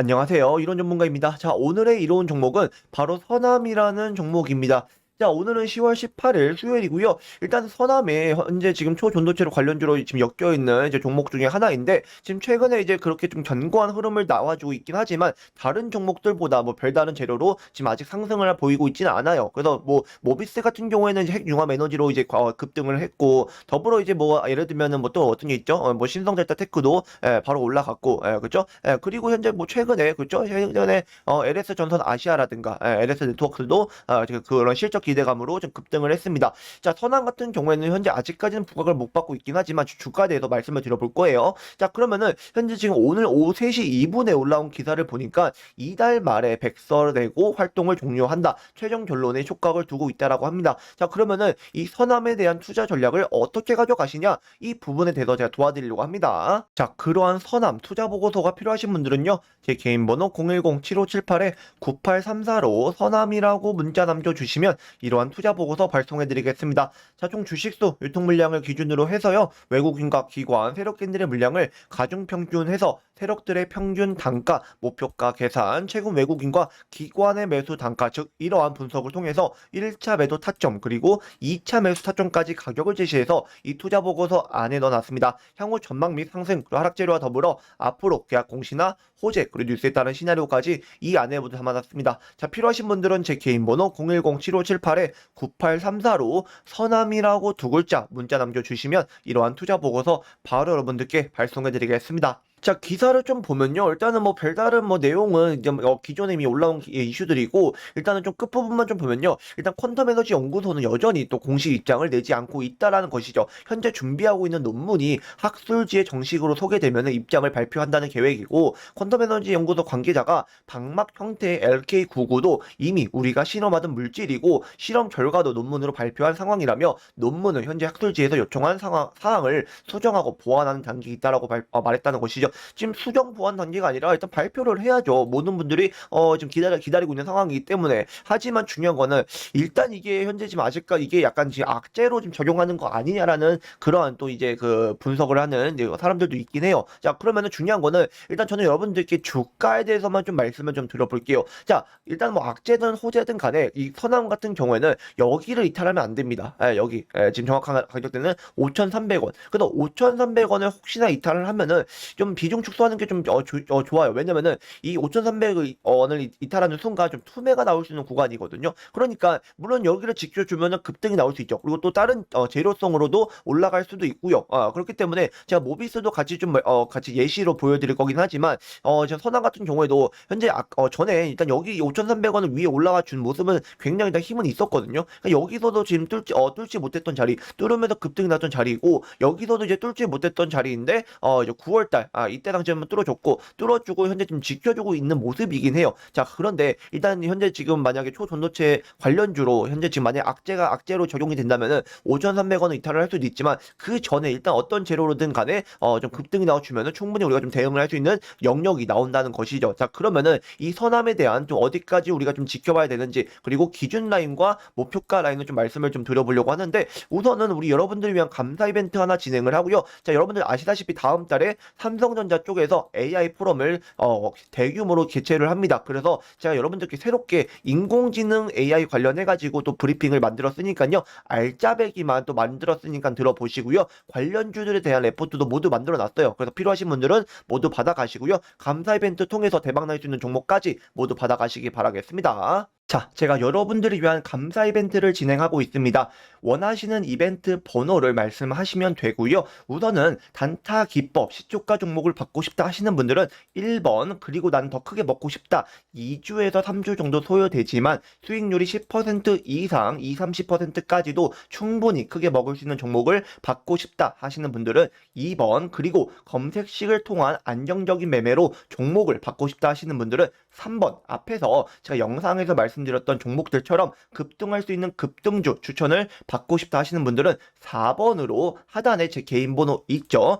안녕하세요. 이론 전문가입니다. 자, 오늘의 이론 종목은 바로 서남이라는 종목입니다. 자, 오늘은 10월 18일 수요일이고요. 일단 서남에 현재 지금 초전도체로 관련주로 지금 엮여 있는 이제 종목 중에 하나인데 지금 최근에 이제 그렇게 좀 견고한 흐름을 나와주고 있긴 하지만 다른 종목들보다 뭐 별다른 재료로 지금 아직 상승을 보이고 있지는 않아요. 그래서 뭐 모비스 같은 경우에는 이제 핵융합 에너지로 이제 어, 급등을 했고 더불어 이제 뭐 예를 들면은 뭐 또 어떤 게 있죠? 어, 뭐 신성델타 테크도 예, 바로 올라갔고 예, 그죠? 예, 그리고 현재 뭐 최근에 그죠? 최근에 어, LS 전선 아시아라든가 예, LS 네트워크도 어, 그런 실적 기대감으로 좀 급등을 했습니다. 자, 선한 같은 경우에는 현재 아직까지는 부각을 못 받고 있긴 하지만 주- 주가에 대해서 말씀을 드려볼 거예요. 자, 그러면은 현재 지금 오늘 오후 3시 2분에 올라온 기사를 보니까 이달 말에 백설되고 활동을 종료한다. 최종 결론에 촉각을 두고 있다라고 합니다. 자, 그러면은 이 서남에 대한 투자 전략을 어떻게 가져가시냐? 이 부분에 대해서 제가 도와드리려고 합니다. 자, 그러한 서남 투자 보고서가 필요하신 분들은요. 제 개인 번호 010-7578-9834로 서남이라고 문자 남겨주시면 이러한 투자 보고서 발송해 드리겠습니다. 자, 총 주식수 유통 물량을 기준으로 해서요. 외국인과 기관, 세력인들의 물량을 가중 평균해서 세력들의 평균 단가, 목표가 계산, 최근 외국인과 기관의 매수 단가, 즉 이러한 분석을 통해서 1차 매도 타점 그리고 2차 매수 타점까지 가격을 제시해서 이 투자 보고서 안에 넣어놨습니다. 향후 전망 및 상승, 그리고 하락 재료와 더불어 앞으로 계약 공시나 호재 그리고 뉴스에 따른 시나리오까지 이 안에 모두 담아놨습니다. 자 필요하신 분들은 제 개인 번호 010-7578-9834로 서남이라고 두 글자 문자 남겨주시면 이러한 투자 보고서 바로 여러분들께 발송해드리겠습니다. 자 기사를 좀 보면요. 일단은 뭐 별다른 뭐 내용은 뭐 기존에 이미 올라온 기- 이슈들이고 일단은 좀 끝부분만 좀 보면요. 일단 퀀텀 에너지 연구소는 여전히 또 공식 입장을 내지 않고 있다라는 것이죠. 현재 준비하고 있는 논문이 학술지에 정식으로 소개되면 입장을 발표한다는 계획이고 퀀텀 에너지 연구소 관계자가 방막 형태의 LK99도 이미 우리가 실험하던 물질이고 실험 결과도 논문으로 발표한 상황이라며 논문은 현재 학술지에서 요청한 상황, 사항을 수정하고 보완하는 단계에 있다라고 발- 어, 말했다는 것이죠. 지금 수정 보완 단계가 아니라 일단 발표를 해야죠. 모든 분들이 어, 지금 기다려, 기다리고 있는 상황이기 때문에 하지만 중요한 거는 일단 이게 현재 지금 아직까지 이게 약간 지금 악재로 좀 적용하는 거 아니냐라는 그러한 또 이제 그 분석을 하는 사람들도 있긴 해요. 자 그러면은 중요한 거는 일단 저는 여러분들께 주가에 대해서만 좀 말씀을 좀 드려볼게요. 자 일단 뭐 악재든 호재든 간에 이 서남 같은 경우에는 여기를 이탈하면 안 됩니다. 예, 여기 예, 지금 정확한 가격대는 5,300원. 그래서 5,300원을 혹시나 이탈을 하면은 좀 비중 축소하는 게좀 어, 좋아요. 왜냐면은 이 5,300원을 이탈하는 순간 좀 투매가 나올 수 있는 구간이거든요. 그러니까 물론 여기를 지켜주면은 급등이 나올 수 있죠. 그리고 또 다른 어, 재료성으로도 올라갈 수도 있고요. 아, 그렇기 때문에 제가 모비스도 같이 좀 어, 같이 예시로 보여드릴 거긴 하지만 어, 저 선왕 같은 경우에도 현재 아, 어, 전에 일단 여기 5,300원을 위에 올라가 준 모습은 굉장히 다 힘은 있었거든요. 그러니까 여기서도 지금 뚫지 어, 뚫지 못했던 자리, 뚫으면서 급등이 났던 자리이고 여기서도 이제 뚫지 못했던 자리인데 어, 이제 9월달 아, 이때 당시에 한번 뚫어줬고 뚫어주고 현재 지금 지켜주고 있는 모습이긴 해요. 자 그런데 일단 현재 지금 만약에 초전도체 관련주로 현재 지금 만약 악재가 악재로 적용이 된다면은 5,300원을 이탈을 할 수도 있지만 그 전에 일단 어떤 재료로든 간에 어, 좀 급등이 나와주면은 충분히 우리가 좀 대응을 할 수 있는 영역이 나온다는 것이죠. 자 그러면은 이 선암에 대한 좀 어디까지 우리가 좀 지켜봐야 되는지 그리고 기준 라인과 목표가 라인을 좀 말씀을 좀 드려보려고 하는데 우선은 우리 여러분들을 위한 감사 이벤트 하나 진행을 하고요. 자 여러분들 아시다시피 다음 달에 삼성 전자 쪽에서 AI 포럼을 어, 대규모로 개최를 합니다. 그래서 제가 여러분들께 새롭게 인공지능 AI 관련해 가지고 또 브리핑을 만들었으니까요. 알짜배기만 또 만들었으니까 들어보시고요. 관련주들에 대한 레포트도 모두 만들어 놨어요. 그래서 필요하신 분들은 모두 받아가시고요. 감사 이벤트 통해서 대박 날 수 있는 종목까지 모두 받아가시기 바라겠습니다. 자, 제가 여러분들을 위한 감사 이벤트를 진행하고 있습니다. 원하시는 이벤트 번호를 말씀하시면 되고요. 우선은 단타 기법 시초가 종목을 받고 싶다 하시는 분들은 1번 그리고 난 더 크게 먹고 싶다 2주에서 3주 정도 소요되지만 수익률이 10% 이상 2, 30%까지도 충분히 크게 먹을 수 있는 종목을 받고 싶다 하시는 분들은 2번 그리고 검색식을 통한 안정적인 매매로 종목을 받고 싶다 하시는 분들은 3번 앞에서 제가 영상에서 말씀드렸던 종목들처럼 급등할 수 있는 급등주 추천을 받고 싶다 하시는 분들은 4번으로 하단에 제 개인 번호 있죠.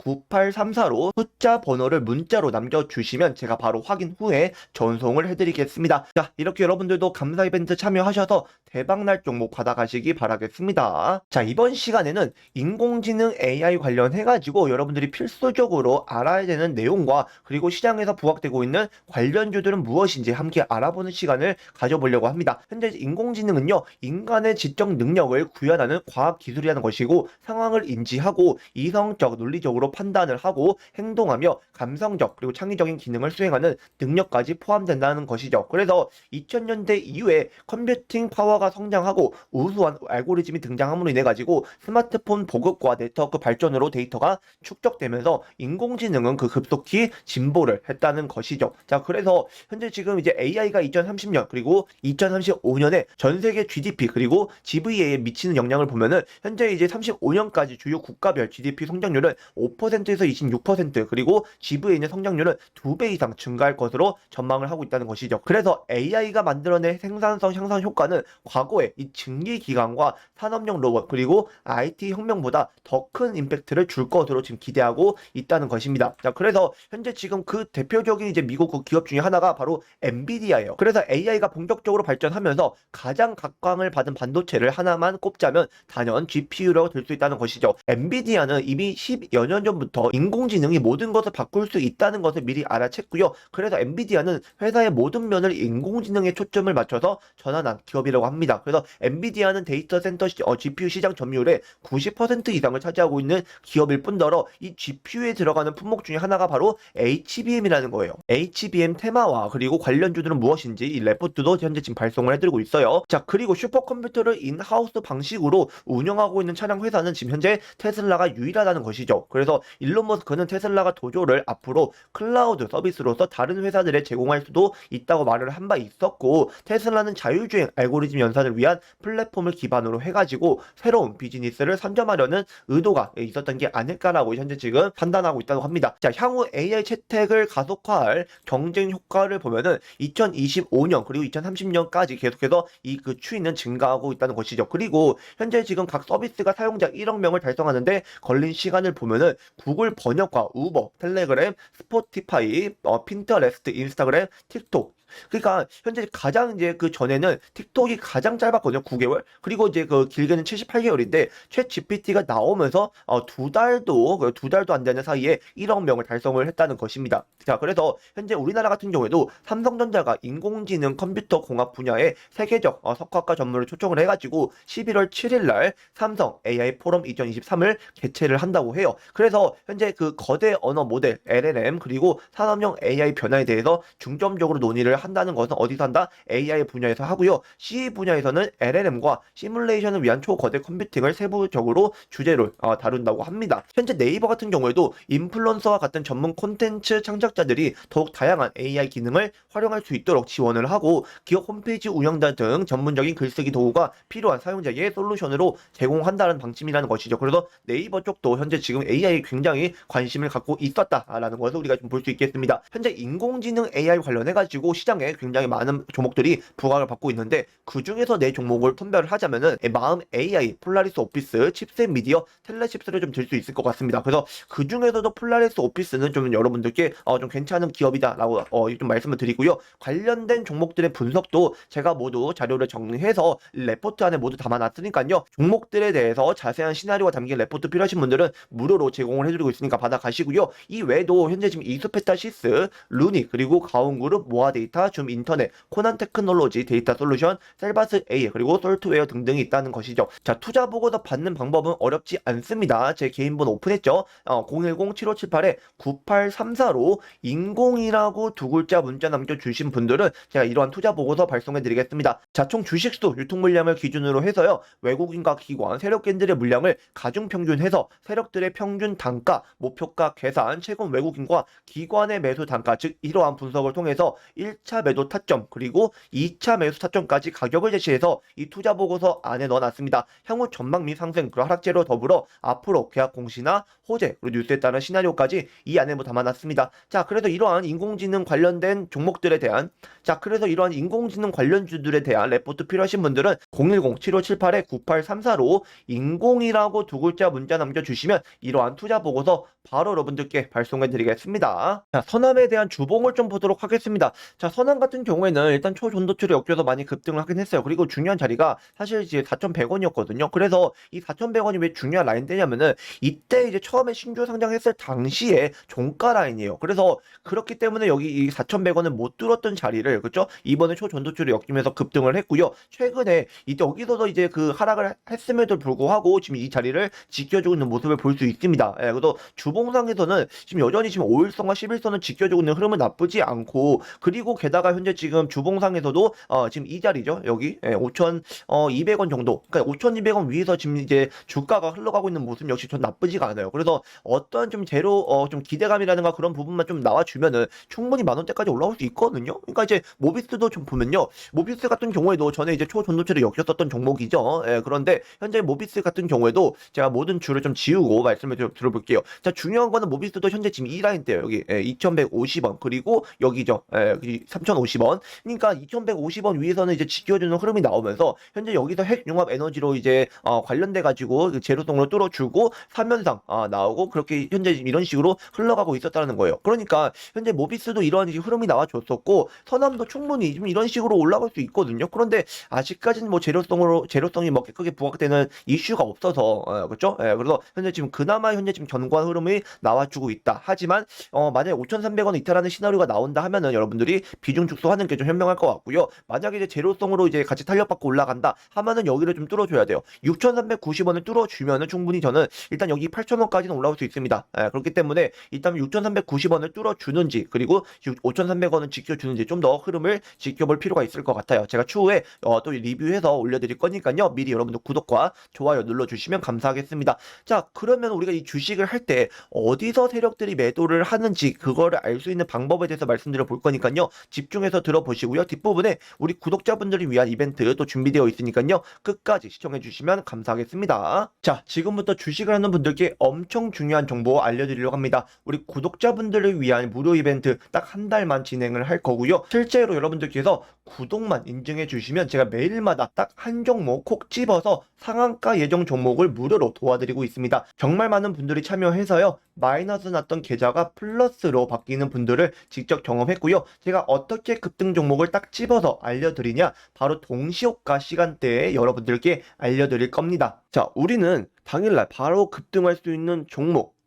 9834로 숫자 번호를 문자로 남겨주시면 제가 바로 확인 후에 전송을 해드리겠습니다. 자, 이렇게 여러분들도 감사 이벤트 참여하셔서 대박날 종목 받아가시기 바라겠습니다. 자, 이번 시간에는 인공지능 AI 관련해가지고 여러분들이 필수적으로 알아야 되는 내용과 그리고 시장에서 부각되고 있는 관련주들은 무엇인지 함께 알아보는 시간을 가져보려고 합니다. 현재 인공지능은요, 인간의 지적 능력을 구현하는 과학 기술이라는 것이고 상황을 인지하고 이성적, 논리적으로 판단을 하고 행동하며 감성적 그리고 창의적인 기능을 수행하는 능력까지 포함된다는 것이죠. 그래서 2000년대 이후에 컴퓨팅 파워가 성장하고 우수한 알고리즘이 등장함으로 인해 가지고 스마트폰 보급과 네트워크 발전으로 데이터가 축적되면서 인공지능은 그 급속히 진보를 했다는 것이죠. 자, 그래서 현재 지금 이제 AI가 2030년 그리고 2035년에 전 세계 GDP 그리고 GVA에 미치는 영향을 보면은 현재 이제 35년까지 주요 국가별 GDP 성장률은 5% 에서 26% 그리고 GVA의 성장률은 2배 이상 증가할 것으로 전망을 하고 있다는 것이죠. 그래서 AI가 만들어낸 생산성 향상 효과는 과거의 이 증기 기관과 산업용 로봇 그리고 IT 혁명보다 더 큰 임팩트를 줄 것으로 지금 기대하고 있다는 것입니다. 자, 그래서 현재 지금 그 대표적인 이제 미국 그 기업 중에 하나가 바로 엔비디아예요. 그래서 AI가 본격적으로 발전하면서 가장 각광을 받은 반도체를 하나만 꼽자면 단연 GPU라고 될 수 있다는 것이죠. 엔비디아는 이미 10여 년 전부터 인공지능이 모든 것을 바꿀 수 있다는 것을 미리 알아챘고요. 그래서 엔비디아는 회사의 모든 면을 인공지능에 초점을 맞춰서 전환한 기업이라고 합니다. 그래서 엔비디아는 데이터 센터 시, 어, GPU 시장 점유율의 90% 이상을 차지하고 있는 기업일 뿐더러 이 GPU에 들어가는 품목 중에 하나가 바로 HBM이라는 거예요. HBM 테마와 그리고 관련주들은 무엇인지 이 레포트도 현재 지금 발송을 해드리고 있어요. 자 그리고 슈퍼컴퓨터를 인하우스 방식으로 운영하고 있는 차량 회사는 지금 현재 테슬라가 유일하다는 것이죠. 그래서 일론 머스크는 테슬라가 도조를 앞으로 클라우드 서비스로서 다른 회사들에 제공할 수도 있다고 말을 한 바 있었고 테슬라는 자율주행 알고리즘 연산을 위한 플랫폼을 기반으로 해가지고 새로운 비즈니스를 선점하려는 의도가 있었던 게 아닐까라고 현재 지금 판단하고 있다고 합니다. 자 향후 AI 채택을 가속화할 경쟁 효과를 보면은 2025년 그리고 2030년까지 계속해서 이 그 추이는 증가하고 있다는 것이죠. 그리고 현재 지금 각 서비스가 사용자 1억 명을 달성하는데 걸린 시간을 보면은 구글 번역과 우버, 텔레그램, 스포티파이, 어, 핀터레스트, 인스타그램, 틱톡 그러니까 현재 가장 이제 그 전에는 틱톡이 가장 짧았거든요. 9개월. 그리고 이제 그 길게는 78개월인데 최 GPT가 나오면서 어, 두 달도 그두 달도 안 되는 사이에 1억 명을 달성을 했다는 것입니다. 자, 그래서 현재 우리나라 같은 경우에도 삼성전자가 인공지능 컴퓨터 공학 분야의 세계적 어, 석학과 전문을 초청을 해가지고 11월 7일 날 삼성 AI 포럼 2023을 개최를 한다고 해요. 그래서 현재 그 거대 언어 모델 LLM 그리고 산업용 AI 변화에 대해서 중점적으로 논의를 한다는 것은 어디서 한다? AI 분야에서 하고요. C 분야에서는 LLM과 시뮬레이션을 위한 초거대 컴퓨팅을 세부적으로 주제로 어, 다룬다고 합니다. 현재 네이버 같은 경우에도 인플루언서와 같은 전문 콘텐츠 창작자들이 더욱 다양한 AI 기능을 활용할 수 있도록 지원을 하고 기업 홈페이지 운영자 등 전문적인 글쓰기 도구가 필요한 사용자에게 솔루션으로 제공한다는 방침이라는 것이죠. 그래서 네이버 쪽도 현재 지금 AI에 굉장히 관심을 갖고 있었다라는 것을 우리가 좀 볼 수 있겠습니다. 현재 인공지능 AI 관련해 가지고 시 장에 굉장히 많은 종목들이 부각을 받고 있는데 그 중에서 내 종목을 선별을 하자면은 마음 AI, 폴라리스 오피스, 칩셋 미디어, 텔레칩스를 좀 들 수 있을 것 같습니다. 그래서 그 중에서도 폴라리스 오피스는 좀 여러분들께 어, 좀 괜찮은 기업이다라고 어, 좀 말씀을 드리고요. 관련된 종목들의 분석도 제가 모두 자료를 정리해서 레포트 안에 모두 담아놨으니까요. 종목들에 대해서 자세한 시나리오가 담긴 레포트 필요하신 분들은 무료로 제공을 해드리고 있으니까 받아가시고요. 이 외에도 현재 지금 이수페타시스, 루니 그리고 가온그룹, 모아데이터, 줌 인터넷, 코난 테크놀로지, 데이터 솔루션, 셀바스 A 그리고 솔트웨어 등등이 있다는 것이죠. 자 투자 보고서 받는 방법은 어렵지 않습니다. 제 개인 번호 오픈했죠. 어, 010-7578-9834로 인공이라고 두 글자 문자 남겨주신 분들은 제가 이러한 투자 보고서 발송해 드리겠습니다. 자총 주식수 유통 물량을 기준으로 해서요. 외국인과 기관, 세력견들의 물량을 가중 평균해서 세력들의 평균 단가, 목표가 계산, 최근 외국인과 기관의 매수 단가 즉 이러한 분석을 통해서 1차 1차 매도 타점 그리고 2차 매수 타점까지 가격을 제시해서 이 투자 보고서 안에 넣어놨습니다. 향후 전망 및 상승 그리고 하락재로 더불어 앞으로 계약 공시나 호재 그리고 뉴스에 따른 시나리오까지 이 안에 뭐 담아놨습니다. 자 그래서 이러한 인공지능 관련된 종목들에 대한 자 그래서 이러한 인공지능 관련주들에 대한 레포트 필요하신 분들은 010-7578-9834로 인공이라고 두 글자 문자 남겨주시면 이러한 투자 보고서 바로 여러분들께 발송해 드리겠습니다. 자, 선암에 대한 주봉을 좀 보도록 하겠습니다. 자, 선암 같은 경우에는 일단 초전도출에 엮여서 많이 급등을 하긴 했어요. 그리고 중요한 자리가 사실 이제 4,100원이었거든요. 그래서 이 4,100원이 왜 중요한 라인대냐면은 이때 이제 처음에 신규 상장했을 당시에 종가 라인이에요. 그래서 그렇기 때문에 여기 이 4,100원을 못 뚫었던 자리를 그죠? 이번에 초전도출에 엮이면서 급등을 했고요. 최근에 이때 여기서도 이제 그 하락을 했음에도 불구하고 지금 이 자리를 지켜주고 있는 모습을 볼 수 있습니다. 예, 그래서 주봉상에서는 지금 여전히 지금 5일선과 11선을 지켜주고 있는 흐름은 나쁘지 않고 그리고 게 다가 현재 지금 주봉상에서도 어, 지금 이 자리죠. 여기 예, 5,200원 정도. 그러니까 5,200원 위에서 지금 이제 주가가 흘러가고 있는 모습 역시 전 나쁘지가 않아요. 그래서 어떤 좀 제로 어, 좀 기대감이라든가 그런 부분만 좀 나와주면은 충분히 만 원대까지 올라올 수 있거든요. 그러니까 이제 모비스도 좀 보면요. 모비스 같은 경우에도 전에 이제 초전도체를 엮였었던 종목이죠. 예, 그런데 현재 모비스 같은 경우에도 제가 모든 줄을 좀 지우고 말씀을 좀 들어볼게요. 자, 중요한 거는 모비스도 현재 지금 이 라인 대요. 여기 예, 2,150원 그리고 여기죠. 예, 3,050원. 그러니까 2,150원 위에서는 이제 지켜주는 흐름이 나오면서 현재 여기서 핵융합 에너지로 이제 어, 관련돼 가지고 그 제로성으로 뚫어주고 3연상 아, 나오고 그렇게 현재 이런 식으로 흘러가고 있었다는 거예요. 그러니까 현재 모비스도 이제 흐름이 나와줬었고 선암도 충분히 좀 이런 식으로 올라갈 수 있거든요. 그런데 아직까지는 뭐 제로성으로 제로성이 뭐 크게 부각되는 이슈가 없어서 어, 그렇죠? 예, 그래서 현재 지금 그나마 현재 지금 견고한 흐름이 나와주고 있다. 하지만 어, 만약에 5,300원 이탈하는 시나리오가 나온다 하면은 여러분들이 비중 축소하는 게 좀 현명할 것 같고요. 만약에 이제 제로성으로 이제 같이 탄력받고 올라간다 하면은 여기를 좀 뚫어줘야 돼요. 6,390원을 뚫어주면은 충분히 저는 일단 여기 8,000원까지는 올라올 수 있습니다. 예, 그렇기 때문에 일단 6,390원을 뚫어주는지 그리고 5,300원은 지켜주는지 좀 더 흐름을 지켜볼 필요가 있을 것 같아요. 제가 추후에 어, 또 리뷰해서 올려드릴 거니까요. 미리 여러분들 구독과 좋아요 눌러주시면 감사하겠습니다. 자 그러면 우리가 이 주식을 할 때 어디서 세력들이 매도를 하는지 그거를 알 수 있는 방법에 대해서 말씀드려 볼 거니까요. 집중해서 들어보시고요. 뒷부분에 우리 구독자분들을 위한 이벤트 또 준비되어 있으니까요. 끝까지 시청해 주시면 감사하겠습니다. 자 지금부터 주식을 하는 분들께 엄청 중요한 정보 알려드리려고 합니다. 우리 구독자분들을 위한 무료 이벤트 딱 한 달만 진행을 할 거고요. 실제로 여러분들께서 구독만 인증해 주시면 제가 매일마다 딱 한 종목 콕 집어서 상한가 예정 종목을 무료로 도와드리고 있습니다. 정말 많은 분들이 참여해서요. 마이너스 났던 계좌가 플러스로 바뀌는 분들을 직접 경험했고요. 제가 어떻게 급등 종목을 딱 집어서 알려드리냐? 바로 동시효과 시간대에 여러분들께 알려드릴 겁니다. 자, 우리는 당일날 바로 급등할 수 있는 종목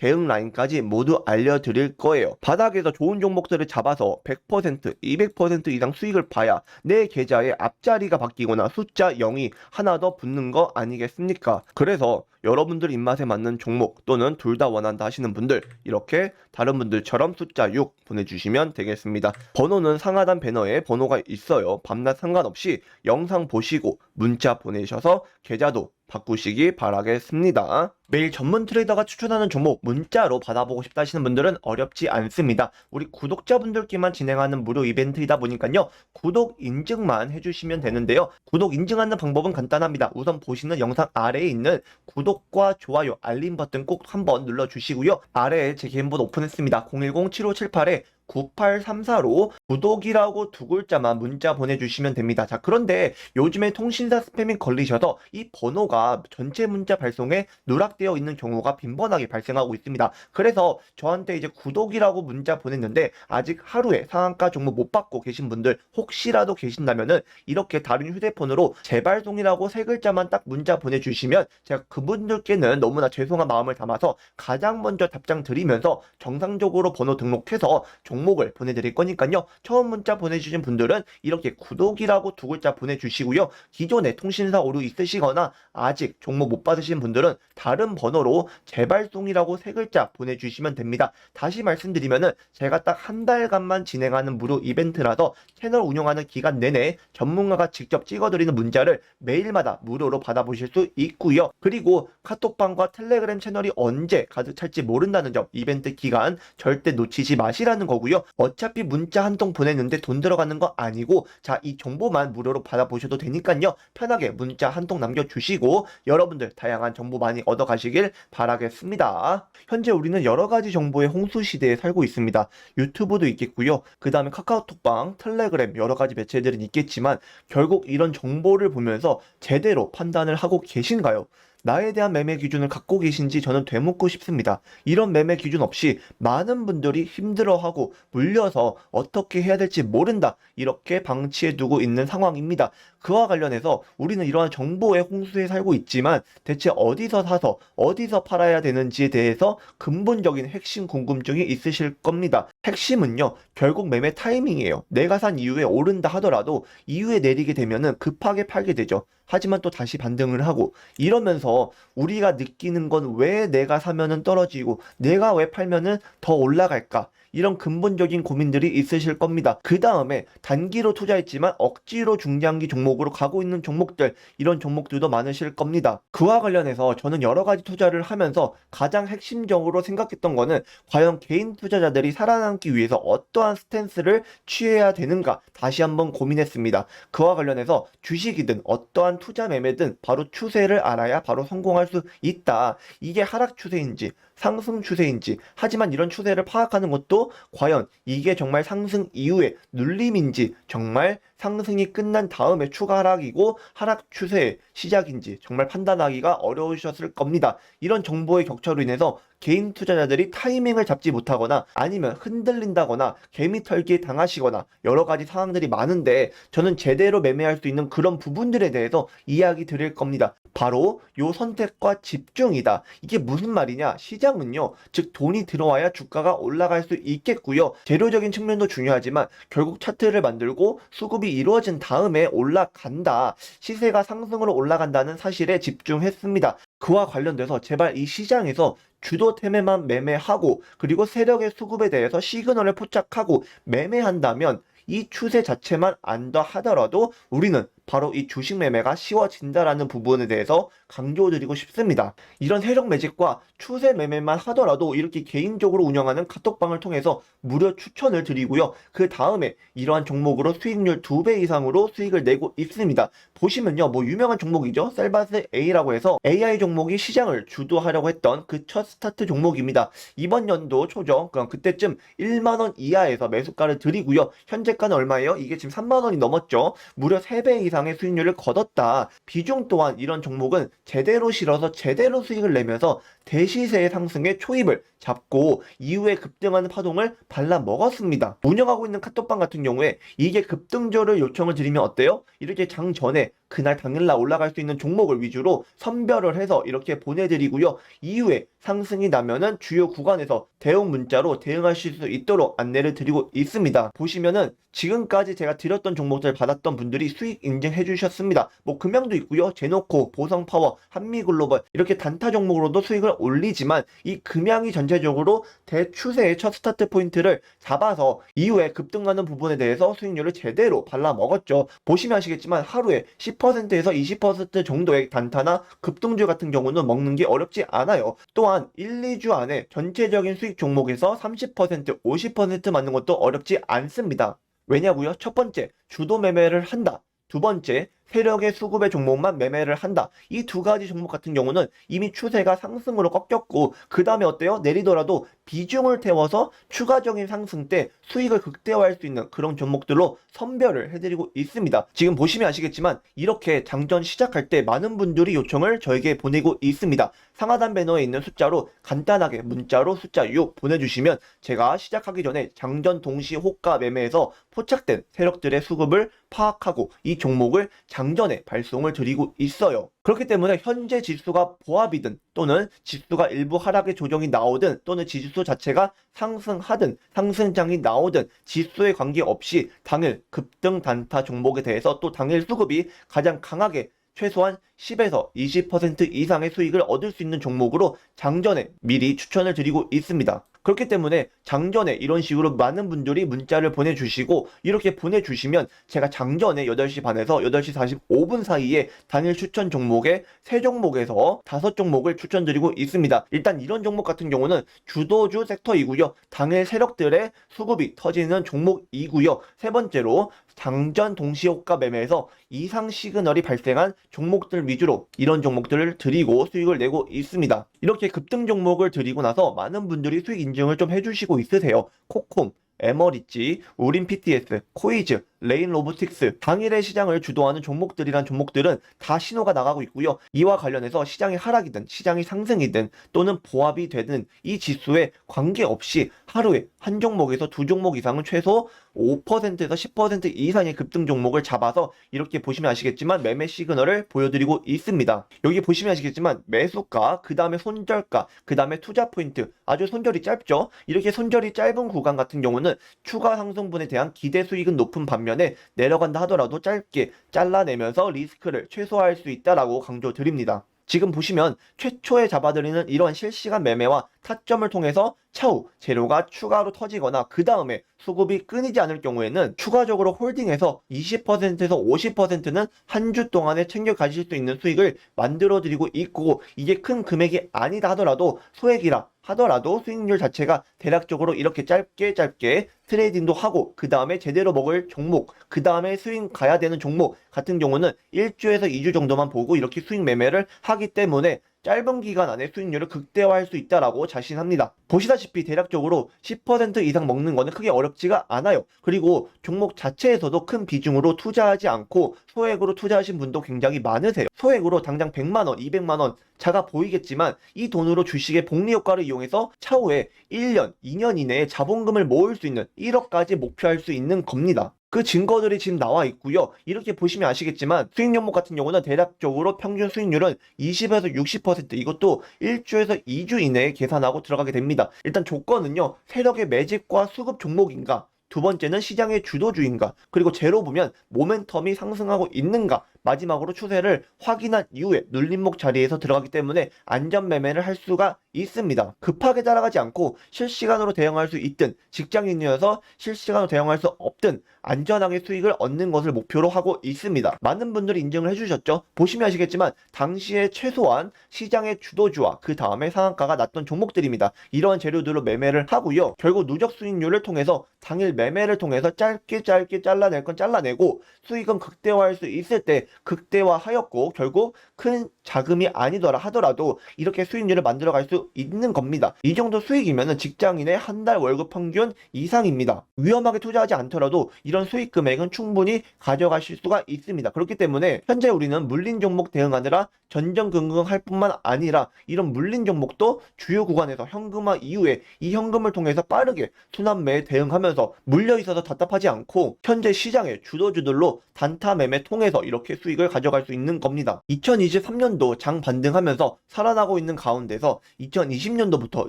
대응 라인까지 모두 알려드릴 거예요. 바닥에서 좋은 종목들을 잡아서 100%, 200% 이상 수익을 봐야 내 계좌에 앞자리가 바뀌거나 숫자 0이 하나 더 붙는 거 아니겠습니까? 그래서 여러분들 입맛에 맞는 종목 또는 둘 다 원한다 하시는 분들 이렇게 다른 분들처럼 숫자 6 보내주시면 되겠습니다. 번호는 상하단 배너에 번호가 있어요. 밤낮 상관없이 영상 보시고 문자 보내셔서 계좌도 바꾸시기 바라겠습니다. 매일 전문 트레이더가 추천하는 종목 문자로 받아보고 싶다 하시는 분들은 어렵지 않습니다. 우리 구독자분들께만 진행하는 무료 이벤트이다 보니까요. 구독 인증만 해주시면 되는데요. 구독 인증하는 방법은 간단합니다. 우선 보시는 영상 아래에 있는 구독 과 좋아요, 알림 버튼 꼭 한번 눌러주시고요. 아래에 제 개인 번호 오픈했습니다. 010-7578에 9834로 구독이라고 두 글자만 문자 보내주시면 됩니다. 자, 그런데 요즘에 통신사 스팸이 걸리셔서 이 번호가 전체 문자 발송에 누락되어 있는 경우가 빈번하게 발생하고 있습니다. 그래서 저한테 이제 구독이라고 문자 보냈는데 아직 하루에 상한가 종목 못 받고 계신 분들 혹시라도 계신다면은 이렇게 다른 휴대폰으로 재발송이라고 세 글자만 딱 문자 보내주시면 제가 그분들께는 너무나 죄송한 마음을 담아서 가장 먼저 답장 드리면서 정상적으로 번호 등록해서 종 목을 보내드릴 거니까요. 처음 문자 보내주신 분들은 이렇게 구독이라고 두 글자 보내주시고요. 기존에 통신사 오류 있으시거나 아직 종목 못 받으신 분들은 다른 번호로 재발송이라고 세 글자 보내주시면 됩니다. 다시 말씀드리면은 제가 딱 한 달간만 진행하는 무료 이벤트라서 채널 운영하는 기간 내내 전문가가 직접 찍어드리는 문자를 매일마다 무료로 받아보실 수 있고요. 그리고 카톡방과 텔레그램 채널이 언제 가득 찰지 모른다는 점 이벤트 기간 절대 놓치지 마시라는 거고요. 어차피 문자 한 통 보냈는데 돈 들어가는 거 아니고 자 이 정보만 무료로 받아보셔도 되니까요. 편하게 문자 한 통 남겨주시고 여러분들 다양한 정보 많이 얻어가시길 바라겠습니다. 현재 우리는 여러 가지 정보의 홍수 시대에 살고 있습니다. 유튜브도 있겠고요. 그 다음에 카카오톡방, 텔레그램 여러 가지 매체들은 있겠지만 결국 이런 정보를 보면서 제대로 판단을 하고 계신가요? 나에 대한 매매 기준을 갖고 계신지 저는 되묻고 싶습니다. 이런 매매 기준 없이 많은 분들이 힘들어하고 물려서 어떻게 해야 될지 모른다. 이렇게 방치해 두고 있는 상황입니다. 그와 관련해서 우리는 이러한 정보의 홍수에 살고 있지만 대체 어디서 사서 어디서 팔아야 되는지에 대해서 근본적인 핵심 궁금증이 있으실 겁니다. 핵심은요, 결국 매매 타이밍이에요. 내가 산 이후에 오른다 하더라도 이후에 내리게 되면은 급하게 팔게 되죠. 하지만 또 다시 반등을 하고 이러면서 우리가 느끼는 건 왜 내가 사면은 떨어지고 내가 왜 팔면은 더 올라갈까? 이런 근본적인 고민들이 있으실 겁니다. 그 다음에 단기로 투자했지만 억지로 중장기 종목으로 가고 있는 종목들, 이런 종목들도 많으실 겁니다. 그와 관련해서 저는 여러 가지 투자를 하면서 가장 핵심적으로 생각했던 거는 과연 개인 투자자들이 살아남기 위해서 어떠한 스탠스를 취해야 되는가 다시 한번 고민했습니다. 그와 관련해서 주식이든 어떠한 투자 매매든 바로 추세를 알아야 바로 성공할 수 있다. 이게 하락 추세인지 상승 추세인지 하지만 이런 추세를 파악하는 것도 과연 이게 정말 상승 이후에 눌림인지 정말 상승이 끝난 다음에 추가 하락이고 하락 추세의 시작인지 정말 판단하기가 어려우셨을 겁니다. 이런 정보의 격차로 인해서 개인 투자자들이 타이밍을 잡지 못하거나 아니면 흔들린다거나 개미 털기에 당하시거나 여러 가지 상황들이 많은데 저는 제대로 매매할 수 있는 그런 부분들에 대해서 이야기 드릴 겁니다. 바로 요 선택과 집중이다. 이게 무슨 말이냐? 시장은요, 즉 돈이 들어와야 주가가 올라갈 수 있겠고요. 재료적인 측면도 중요하지만 결국 차트를 만들고 수급이 이루어진 다음에 올라간다. 시세가 상승으로 올라간다는 사실에 집중했습니다. 그와 관련돼서 제발 이 시장에서 주도템에만 매매하고 그리고 세력의 수급에 대해서 시그널을 포착하고 매매한다면 이 추세 자체만 안다 하더라도 우리는 바로 이 주식 매매가 쉬워진다라는 부분에 대해서 강조드리고 싶습니다. 이런 세력 매집과 추세 매매만 하더라도 이렇게 개인적으로 운영하는 카톡방을 통해서 무료 추천을 드리고요. 그 다음에 이러한 종목으로 수익률 2배 이상으로 수익을 내고 있습니다. 보시면요. 뭐 유명한 종목이죠. 셀바스 A라고 해서 AI 종목이 시장을 주도하려고 했던 그 첫 스타트 종목입니다. 이번 연도 초죠. 그럼 그때쯤 1만원 이하에서 매수가를 드리고요. 현재가는 얼마예요? 이게 지금 3만원이 넘었죠. 무려 3배 이상 의 수익률을 거뒀다. 비중 또한 이런 종목은 제대로 실어서 제대로 수익을 내면서 대시세의 상승에 초입을 잡고 이후에 급등하는 파동을 발라 먹었습니다. 운영하고 있는 카톡방 같은 경우에 이게 급등조를 요청을 드리면 어때요? 이렇게 장 전에 그날 당일날 올라갈 수 있는 종목을 위주로 선별을 해서 이렇게 보내드리고요. 이후에 상승이 나면은 주요 구간에서 대응 문자로 대응하실 수 있도록 안내를 드리고 있습니다. 보시면은 지금까지 제가 드렸던 종목들 받았던 분들이 수익 인증해 주셨습니다. 뭐 금양도 있고요. 제노코, 보성파워, 한미글로벌 이렇게 단타 종목으로도 수익을 올리지만 이 금양이 전체적으로 대추세의 첫 스타트 포인트를 잡아서 이후에 급등하는 부분에 대해서 수익률을 제대로 발라 먹었죠. 보시면 아시겠지만 하루에 10%에서 20% 정도의 단타나 급등주 같은 경우는 먹는 게 어렵지 않아요. 또한 1, 2주 안에 전체적인 수익 종목에서 30%, 50% 맞는 것도 어렵지 않습니다. 왜냐고요? 첫 번째, 주도 매매를 한다. 두 번째, 세력의 수급의 종목만 매매를 한다. 이 두 가지 종목 같은 경우는 이미 추세가 상승으로 꺾였고 그 다음에 어때요? 내리더라도 비중을 태워서 추가적인 상승 때 수익을 극대화할 수 있는 그런 종목들로 선별을 해드리고 있습니다. 지금 보시면 아시겠지만 이렇게 장전 시작할 때 많은 분들이 요청을 저에게 보내고 있습니다. 상하단 배너에 있는 숫자로 간단하게 문자로 숫자 6 보내주시면 제가 시작하기 전에 장전 동시 호가 매매에서 포착된 세력들의 수급을 파악하고 이 종목을 장전에 발송을 드리고 있어요. 그렇기 때문에 현재 지수가 보합이든 또는 지수가 일부 하락의 조정이 나오든 또는 지수 자체가 상승하든 상승장이 나오든 지수에 관계없이 당일 급등 단타 종목에 대해서 또 당일 수급이 가장 강하게 최소한 10에서 20% 이상의 수익을 얻을 수 있는 종목으로 장전에 미리 추천을 드리고 있습니다. 그렇기 때문에 장전에 이런 식으로 많은 분들이 문자를 보내주시고 이렇게 보내주시면 제가 장전에 8시 반에서 8시 45분 사이에 당일 추천 종목에 세 종목에서 다섯 종목을 추천드리고 있습니다. 일단 이런 종목 같은 경우는 주도주 섹터이고요. 당일 세력들의 수급이 터지는 종목이고요. 세 번째로 장전 동시 효과 매매에서 이상 시그널이 발생한 종목들 위주로 이런 종목들을 드리고 수익을 내고 있습니다. 이렇게 급등 종목을 드리고 나서 많은 분들이 수익 인증을 좀 해주시고 있으세요. 코콤, 에머리지, 우린 PTS, 코이즈, 레인 로보틱스, 당일의 시장을 주도하는 종목들이란 종목들은 다 신호가 나가고 있고요. 이와 관련해서 시장이 하락이든 시장이 상승이든 또는 보합이 되든 이 지수에 관계없이 하루에 한 종목에서 두 종목 이상은 최소 5%에서 10% 이상의 급등 종목을 잡아서 이렇게 보시면 아시겠지만 매매 시그널을 보여드리고 있습니다. 여기 보시면 아시겠지만 매수가, 그 다음에 손절가, 그 다음에 투자 포인트 아주 손절이 짧죠. 이렇게 손절이 짧은 구간 같은 경우는 추가 상승분에 대한 기대 수익은 높은 반면 에 내려간다 하더라도 짧게 잘라내면서 리스크를 최소화할 수 있다라고 강조드립니다. 지금 보시면 최초에 잡아드리는 이러한 실시간 매매와 타점을 통해서 차후 재료가 추가로 터지거나 그 다음에 수급이 끊이지 않을 경우에는 추가적으로 홀딩해서 20%에서 50%는 한 주 동안에 챙겨 가실 수 있는 수익을 만들어 드리고 있고 이게 큰 금액이 아니다 하더라도 소액이라 하더라도 수익률 자체가 대략적으로 이렇게 짧게 짧게 트레이딩도 하고 그 다음에 제대로 먹을 종목 그 다음에 수익 가야 되는 종목 같은 경우는 1주에서 2주 정도만 보고 이렇게 수익 매매를 하기 때문에 짧은 기간 안에 수익률을 극대화할 수 있다라고 자신합니다. 보시다시피 대략적으로 10% 이상 먹는 거는 크게 어렵지가 않아요. 그리고 종목 자체에서도 큰 비중으로 투자하지 않고 소액으로 투자하신 분도 굉장히 많으세요. 소액으로 당장 100만 원, 200만원 차가 보이겠지만 이 돈으로 주식의 복리 효과를 이용해서 차후에 1년, 2년 이내에 자본금을 모을 수 있는 1억까지 목표할 수 있는 겁니다. 그 증거들이 지금 나와 있고요. 이렇게 보시면 아시겠지만 수익 연목 같은 경우는 대략적으로 평균 수익률은 20에서 60% 이것도 1주에서 2주 이내에 계산하고 들어가게 됩니다. 일단 조건은요. 세력의 매집과 수급 종목인가 두 번째는 시장의 주도주인가 그리고 제로 보면 모멘텀이 상승하고 있는가 마지막으로 추세를 확인한 이후에 눌림목 자리에서 들어가기 때문에 안전 매매를 할 수가 있습니다. 급하게 따라가지 않고 실시간으로 대응할 수 있든 직장인이어서 실시간으로 대응할 수 없든 안전하게 수익을 얻는 것을 목표로 하고 있습니다. 많은 분들이 인증을 해주셨죠. 보시면 아시겠지만 당시에 최소한 시장의 주도주와 그 다음에 상한가가 났던 종목들입니다. 이러한 재료들로 매매를 하고요. 결국 누적 수익률을 통해서 당일 매매를 통해서 짧게 짧게 잘라낼 건 잘라내고 수익은 극대화할 수 있을 때 극대화하였고 결국 큰 자금이 아니더라 하더라도 이렇게 수익률을 만들어갈 수 있는 겁니다. 이 정도 수익이면 직장인의 한 달 월급 평균 이상입니다. 위험하게 투자하지 않더라도 이런 수익 금액은 충분히 가져가실 수가 있습니다. 그렇기 때문에 현재 우리는 물린 종목 대응하느라 전전긍긍할 뿐만 아니라 이런 물린 종목도 주요 구간에서 현금화 이후에 이 현금을 통해서 빠르게 순환매에 대응하면서 물려 있어서 답답하지 않고 현재 시장의 주도주들로 단타 매매 통해서 이렇게 수익을 가져갈 수 있는 겁니다. 2023년도 장 반등하면서 살아나고 있는 가운데서 2020년도부터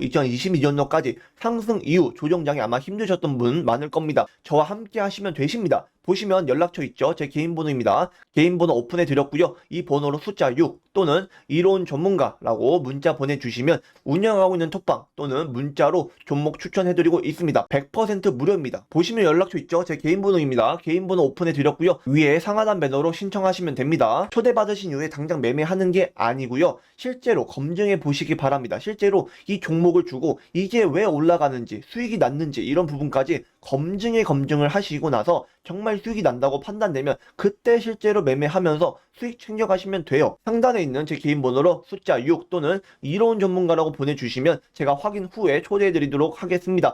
2022년도까지 상승 이후 조정장이 아마 힘드셨던 분 많을 겁니다. 저와 함께 하시면 되십니다. 보시면 연락처 있죠? 제 개인 번호입니다. 개인 번호 오픈해 드렸고요. 이 번호로 숫자 6 또는 이론 전문가라고 문자 보내주시면 운영하고 있는 톡방 또는 문자로 종목 추천해 드리고 있습니다. 100% 무료입니다. 보시면 연락처 있죠? 제 개인 번호입니다. 개인 번호 오픈해 드렸고요. 위에 상하단 배너로 신청하시면 됩니다. 초대받으신 이후에 당장 매매하는 게 아니고요. 실제로 검증해 보시기 바랍니다. 실제로 이 종목을 주고 이게 왜 올라가는지 수익이 났는지 이런 부분까지 검증에 검증을 하시고 나서 정말 수익이 난다고 판단되면 그때 실제로 매매하면서 수익 챙겨가시면 돼요. 상단에 있는 제 개인 번호로 숫자 6 또는 이로운 전문가라고 보내주시면 제가 확인 후에 초대해드리도록 하겠습니다.